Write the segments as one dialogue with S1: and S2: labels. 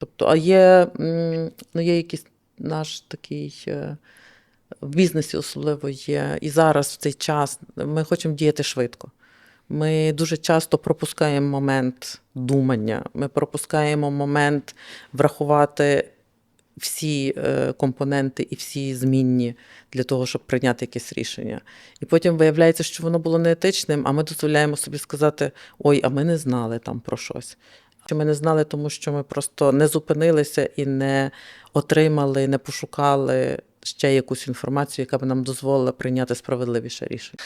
S1: Тобто, а є, ну, є якийсь наш такий е, в бізнесі особливо є. І зараз в цей час ми хочемо діяти швидко. Ми дуже часто пропускаємо момент думання, ми пропускаємо момент врахувати всі е, компоненти і всі змінні для того, щоб прийняти якесь рішення. І потім виявляється, що воно було неетичним, а ми дозволяємо собі сказати: ой, а ми не знали там про щось. Що ми не знали, тому що ми просто не зупинилися і не отримали, не пошукали ще якусь інформацію, яка б нам дозволила прийняти справедливіше рішення.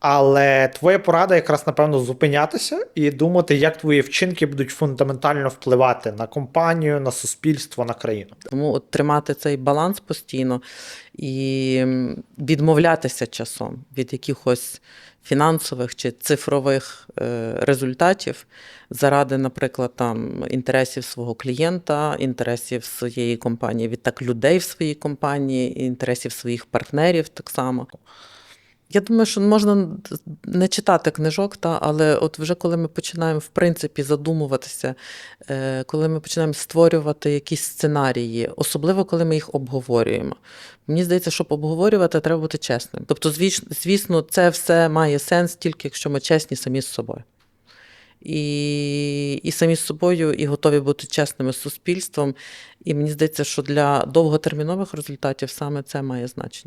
S2: Але твоя порада якраз напевно зупинятися і думати, як твої вчинки будуть фундаментально впливати на компанію, на суспільство, на країну.
S1: Тому от тримати цей баланс постійно і відмовлятися часом від якихось фінансових чи цифрових е, результатів заради, наприклад, там інтересів свого клієнта, інтересів своєї компанії, відтак людей в своїй компанії, інтересів своїх партнерів так само. Я думаю, що можна не читати книжок, та, але от вже коли ми починаємо в принципі задумуватися, е, коли ми починаємо створювати якісь сценарії, особливо коли ми їх обговорюємо. Мені здається, щоб обговорювати, треба бути чесним. Тобто, звісно, це все має сенс тільки якщо ми чесні самі з собою. І, і самі з собою, і готові бути чесними з суспільством. І мені здається, що для довготермінових результатів саме це має значення.